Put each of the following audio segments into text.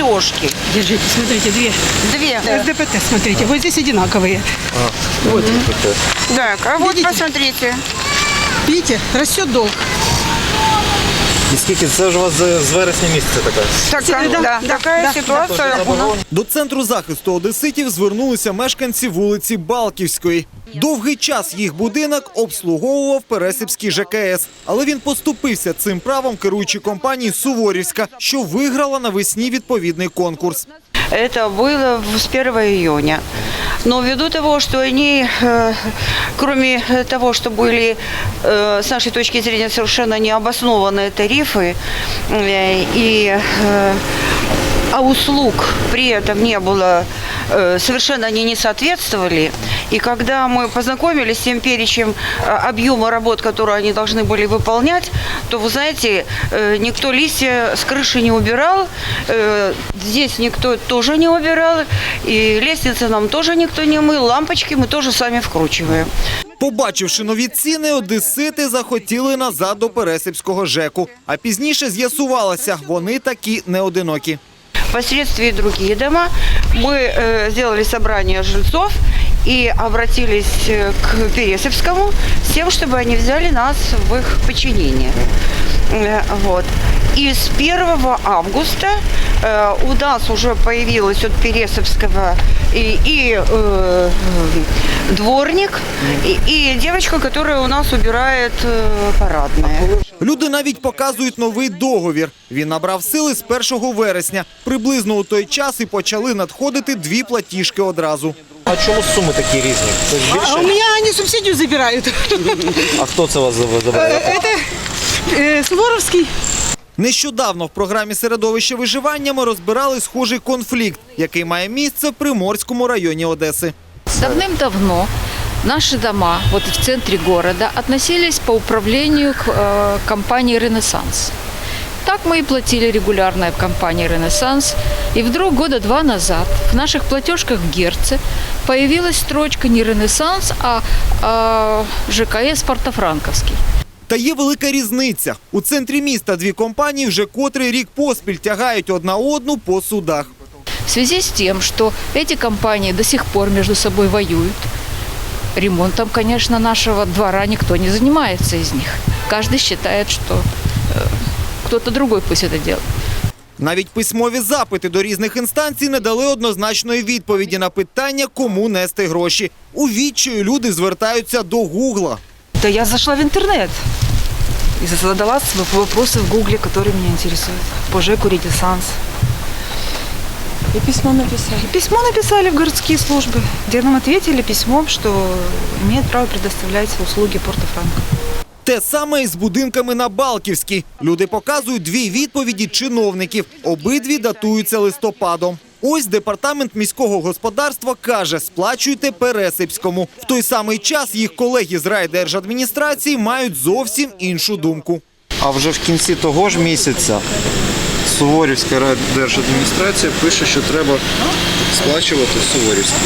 платежки. Держите, смотрите, две. Две. СДПТ, смотрите, вот здесь одинаковые. Вот, Так, а вот Видите? посмотрите. видите, растет долг. І скільки це ж у вас з з вересня місяця така? Такая, Да, да, да, такая да. ситуация у нас. До центру захисту одеситів звернулися мешканці вулиці Балківської. Довгий час їх будинок обслуговував Пересипський ЖКС, але він поступився цим правом керуючій компанії Суворівська, що виграла навесні відповідний конкурс. Было в- с 1 июня. Но ввиду того, что они, э, кроме того, что были, э, с нашей точки зрения, совершенно необоснованные тарифы, э, и, э, а услуг при этом не было, э, совершенно они не соответствовали. И когда мы познакомились с тем перечем э, объема работ, которые они должны были выполнять, то, вы знаете, э, никто листья с крыши не убирал, э, здесь никто тоже не убирал, и лестницы нам тоже никто не мыл, лампочки мы тоже сами вкручиваем. Побачивши нові ціни, одесити захотіли назад до Пересипського ЖЕКу. А пізніше з'ясувалося, вони такі не одинокі. Впоследствии другие дома мы э, сделали собрание жильцов и обратились э, к Пересовскому с тем, чтобы они взяли нас в их подчинение. Э, Вот. И с 1 августа э, у нас уже появилась от Пересовского и, и, э, дворник, и, и девочка, которая у нас убирает э, парадное. Люди навіть показують новий договір. Він набрав сили з 1 вересня. Приблизно у той час і почали надходити дві платіжки одразу. А чому суми такі різні? Це ж А у більше? меня они субсидию забирают. А хто це вас Э, забирає? Это э, Суворовский. Нещодавно в програмі середовище виживання ми розбирали схожий конфлікт, який має місце в Приморському районі Одеси. Давным-давно наши дома вот в центре города относились по управлению к э, компании «Ренессанс». Так мы и платили регулярно в компании «Ренессанс». И вдруг года два назад в наших платежках в Герце появилась строчка не «Ренессанс», а, а ЖКС «Портофранковский». Та є велика різниця. У центрі міста дві компанії вже котрий рік поспіль тягають одна одну по судах. В связи с тем, что эти компании до сих пор между собой воюют, ремонтом, конечно, нашего двора никто не занимается из них. Каждый считает, что э, кто-то другой пусть это делает. Навіть письмові запити до різних інстанцій не дали однозначної відповіді на питання, кому нести гроші. У відчаю люди звертаються до Гугла. Да я зашла в интернет и задала с- вопросы в гугле, которые меня интересуют. По ЖЭКу «Ренессанс». И письмо написали. И письмо написали в городские службы, где нам ответили письмом, что имеет право предоставлять услуги Порто-Франко. Те саме і з будинками на Балківській. Люди показують дві відповіді чиновників. Обидві датуються листопадом. Ось департамент міського господарства каже, сплачуйте Пересипському. В той самий час їх колеги з райдержадміністрації мають зовсім іншу думку. А вже в кінці того ж місяця Суворівська райдержадміністрація пише, що треба сплачувати Суворівську.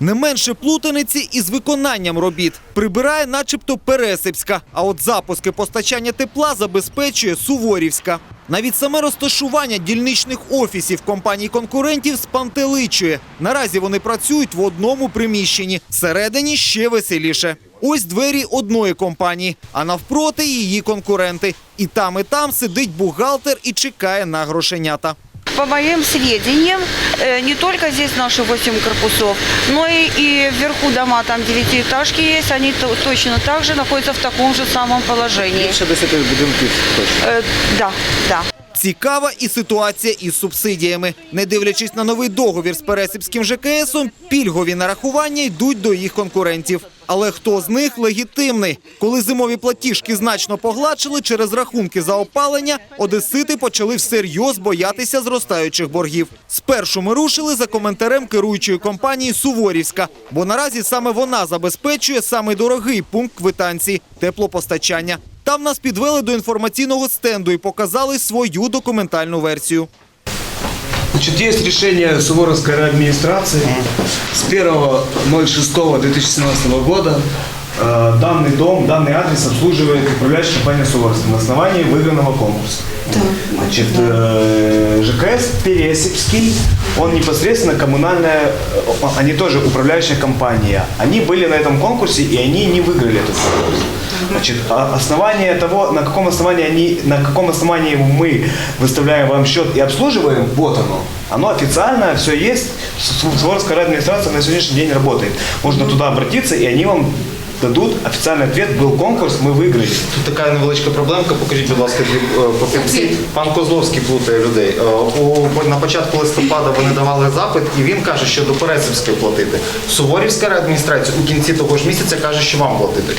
Не менше плутаниці із виконанням робіт. Прибирає начебто Пересипська, а от запуски постачання тепла забезпечує Суворівська. Навіть саме розташування дільничних офісів компаній конкурентів спантеличує. Наразі вони працюють в одному приміщенні. Всередині ще веселіше. Ось двері одної компанії, а навпроти її конкуренти. І там, і там сидить бухгалтер і чекає на грошенята. По моим сведениям, э, не только здесь наши 8 корпусов, но и, и вверху дома, там девятиэтажки есть, они то- точно так же находятся в таком же самом положении. Більше 10 будинків точно. Э, да, да. Цікава і ситуація із субсидіями. Не дивлячись на новий договір з Пересипським ЖКСом, пільгові нарахування йдуть до їх конкурентів. Але хто з них легітимний? Коли зимові платіжки значно погладшили через рахунки за опалення, одесити почали всерйоз боятися зростаючих боргів. Спершу ми рушили за коментарем керуючої компанії Суворівська, бо наразі саме вона забезпечує самий дорогий пункт квитанції теплопостачання. Там нас підвели до інформаційного стенду і показали свою документальну версію. Значит, есть решение Суворовской администрации с 1.06.2017 года данный дом, данный адрес обслуживает управляющая компания Суворовская на основании выигранного конкурса. Значит, э, ЖКС Пересипский, он непосредственно коммунальная, э, они тоже управляющая компания. Они были на этом конкурсе, и они не выиграли этот конкурс. Значит, а основание того, на каком основании они, на каком основании мы выставляем вам счет и обслуживаем, вот оно. Оно официально, все есть. Суворовская администрация на сегодняшний день работает. Можно туда обратиться, и они вам дадут официальный ответ. Был конкурс, мы выиграли. Тут така невеличка проблемка. Покажіть, будь ласка, дві е, папірці. Пан Козловський плутає людей. Е, У на початку листопада вони давали запит, і він каже, що до Пересипської платити. Суворівська адміністрація у кінці того ж місяця каже, що вам платити.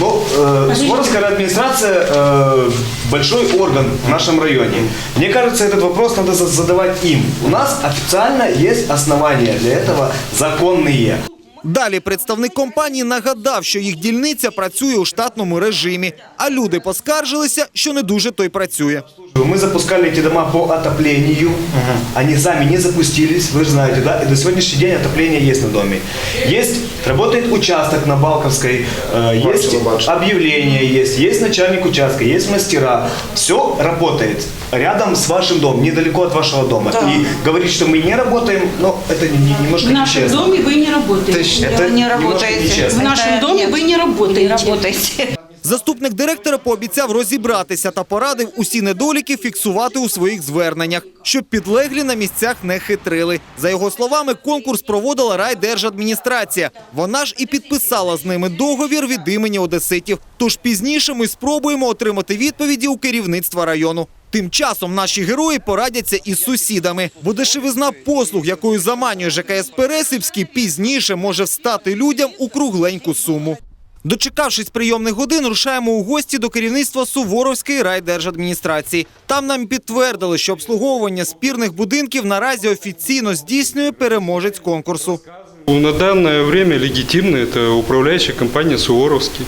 Ну, э, Суворовская администрация э, большой орган в нашем районе. Мне кажется, этот вопрос надо за- задавать им. У нас официально есть основания для этого законные. Далі представник компанії нагадав, що їх дільниця працює у штатному режимі, а люди поскаржилися, що не дуже той працює. Мы запускали эти дома по отоплению. Они сами не запустились, вы же знаете, да? И до сегодняшний день отопление есть на доме. Есть, работает участок на Балковской, э, есть объявление есть, есть начальник участка, есть мастера. Все работает рядом с вашим домом, недалеко от вашего дома. И говорить, что мы не работаем, ну, это не- не- немножко В нашем нечестно. доме вы не работаете. Это Вы не работаете. В нашем Это доме нет, вы не работаете. Не работаете. Заступник директора пообіцяв розібратися та порадив усі недоліки фіксувати у своїх зверненнях, щоб підлеглі на місцях не хитрили. За його словами, конкурс проводила райдержадміністрація. Вона ж і підписала з ними договір від імені одеситів. Тож пізніше ми спробуємо отримати відповіді у керівництва району. Тим часом наші герої порадяться із сусідами, бо дешевизна послуг, якою заманює ЖКС Пересипський, пізніше може встати людям у кругленьку суму. Дочекавшись прийомних годин, рушаємо у гості до керівництва Суворовської райдержадміністрації. Там нам підтвердили, що обслуговування спірних будинків наразі офіційно здійснює переможець конкурсу. На данное время легитимно это управляющая компания «Суворовский».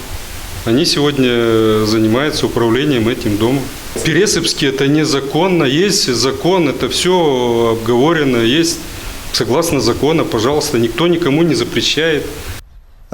Они сегодня занимаются управлением этим домом. Пересыпский это незаконно, есть закон, это все обговорено, есть согласно закону, пожалуйста, никто никому не запрещает.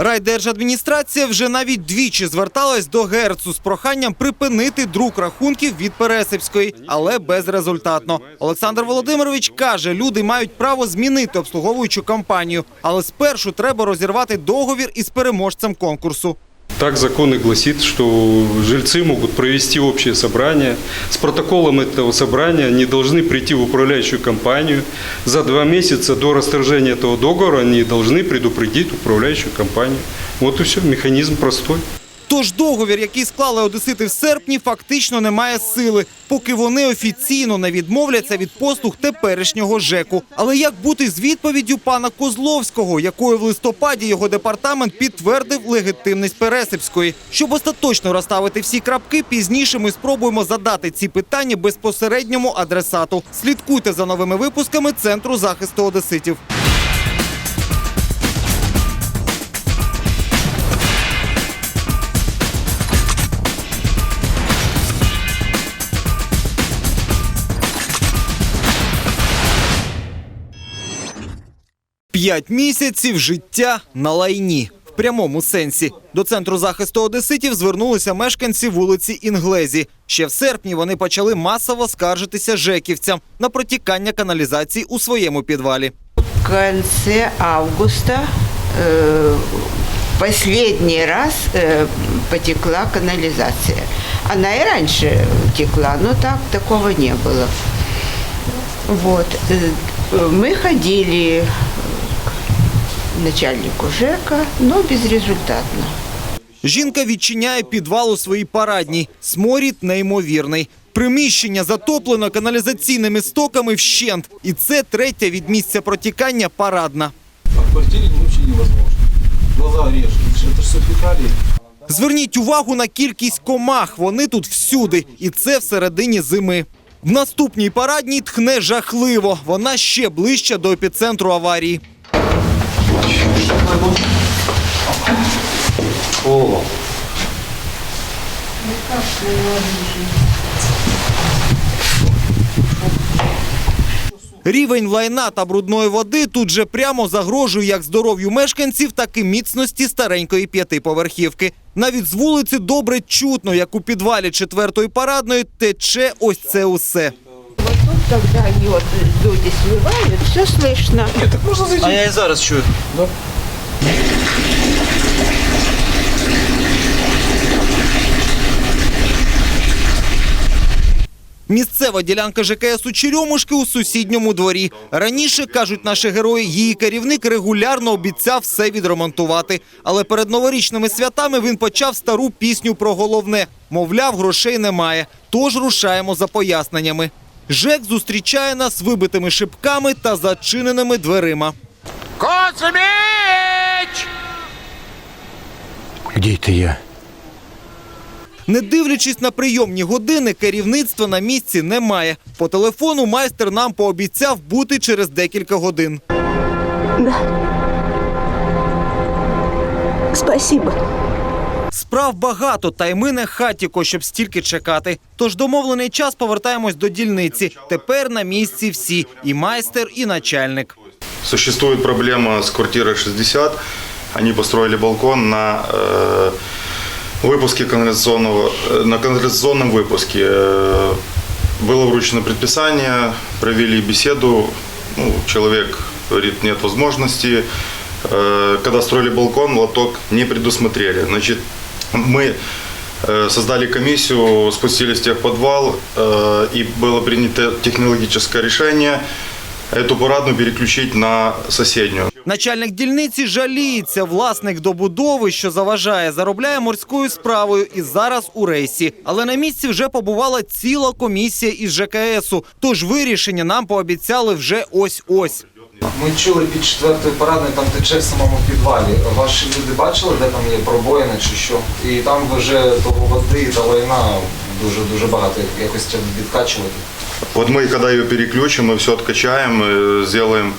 Райдержадміністрація вже навіть двічі зверталась до Герцу з проханням припинити друк рахунків від Пересипської, але безрезультатно. Олександр Володимирович каже, люди мають право змінити обслуговуючу компанію, але спершу треба розірвати договір із переможцем конкурсу. Так закон и гласит, что жильцы могут провести общее собрание. С протоколом этого собрания они должны прийти в управляющую компанию. За два месяца до расторжения этого договора они должны предупредить управляющую компанию. Вот и все, механизм простой. Тож договір, який склали одесити в серпні, фактично не має сили, поки вони офіційно не відмовляться від послуг теперішнього ЖЕКу. Але як бути з відповіддю пана Козловського, якою в листопаді його департамент підтвердив легітимність Пересипської? Щоб остаточно розставити всі крапки, пізніше ми спробуємо задати ці питання безпосередньому адресату. Слідкуйте за новими випусками Центру захисту одеситів. П'ять місяців життя на лайні. В прямому сенсі до центру захисту одеситів звернулися мешканці вулиці Інглезі. Ще в серпні вони почали масово скаржитися жеківцям на протікання каналізації у своєму підвалі. В конце августа э, последний раз э, потекла канализация. Она и раньше текла, но так такого не было. Вот. э, Мы ходили к начальнику ЖЭКа, но безрезультатно. Жінка відчиняє підвал у своїй парадній. Сморід неймовірний. Приміщення затоплено каналізаційними стоками вщент. І це третя від місця протікання парадна. В квартире вообще невозможно. Глаза режут. Это же все. Зверніть увагу на кількість комах. Вони тут всюди, і це всередині зими. В наступній парадній тхне жахливо. Вона ще ближче до епіцентру аварії. О, Рівень лайна та брудної води тут же прямо загрожує як здоров'ю мешканців, так і міцності старенької п'ятиповерхівки. Навіть з вулиці добре чутно, як у підвалі четвертої парадної тече ось це усе. Вот люди сливают, все слышно. А я і зараз чую. Місцева ділянка ЖКС у Черемушки у сусідньому дворі. Раніше, кажуть наші герої, її керівник регулярно обіцяв все відремонтувати. Але перед новорічними святами він почав стару пісню про головне. Мовляв, грошей немає. Тож рушаємо за поясненнями. ЖЕК зустрічає нас вибитими шибками та зачиненими дверима. Где это я? Не дивлячись на прийомні години, керівництва на місці немає. По телефону майстер нам пообіцяв бути через декілька годин. Спасибо. Справ багато, та й ми не хатіко, щоб стільки чекати. Тож домовлений час повертаємось до дільниці. Тепер на місці всі – і майстер, і начальник. Существует проблема с квартирой 60. Они построили балкон на э, выпуске канализационного, э, на канализационном выпуске. Э, было вручено предписание, провели беседу. Ну, человек говорит, нет возможности. Э, когда строили балкон, лоток не предусмотрели. Значит, мы э, создали комиссию, спустились в техподвал, э, и было принято технологическое решение эту парадную переключить на соседнюю. Начальник дільниці жаліється. Власник добудови, що заважає, заробляє морською справою і зараз у рейсі. Але на місці вже побувала ціла комісія із ЖКСу. Тож вирішення нам пообіцяли вже ось-ось. Ми чули під четвертою парадною, там тече в самому підвалі. Ваші люди бачили, де там є пробоїни чи що? І там вже того води та лайна дуже дуже багато. Якось треба відкачувати. Вот мы, когда ее переключим, мы все откачаем, э, сделаем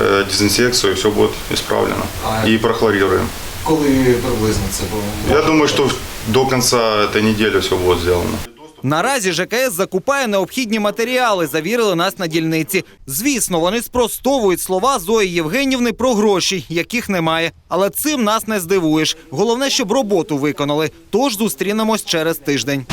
э, дезинсекцию, и все будет исправлено. А- И прохлорируем. Коли приблизно це було? Я думаю, что до конца этой недели все будет сделано. Наразі ЖКС закупає необхідні матеріали, завірили нас на дільниці. Звісно, вони спростовують слова Зої Євгенівни про гроші, яких немає. Але цим нас не здивуєш. Головне, щоб роботу виконали. Тож зустрінемось через тиждень.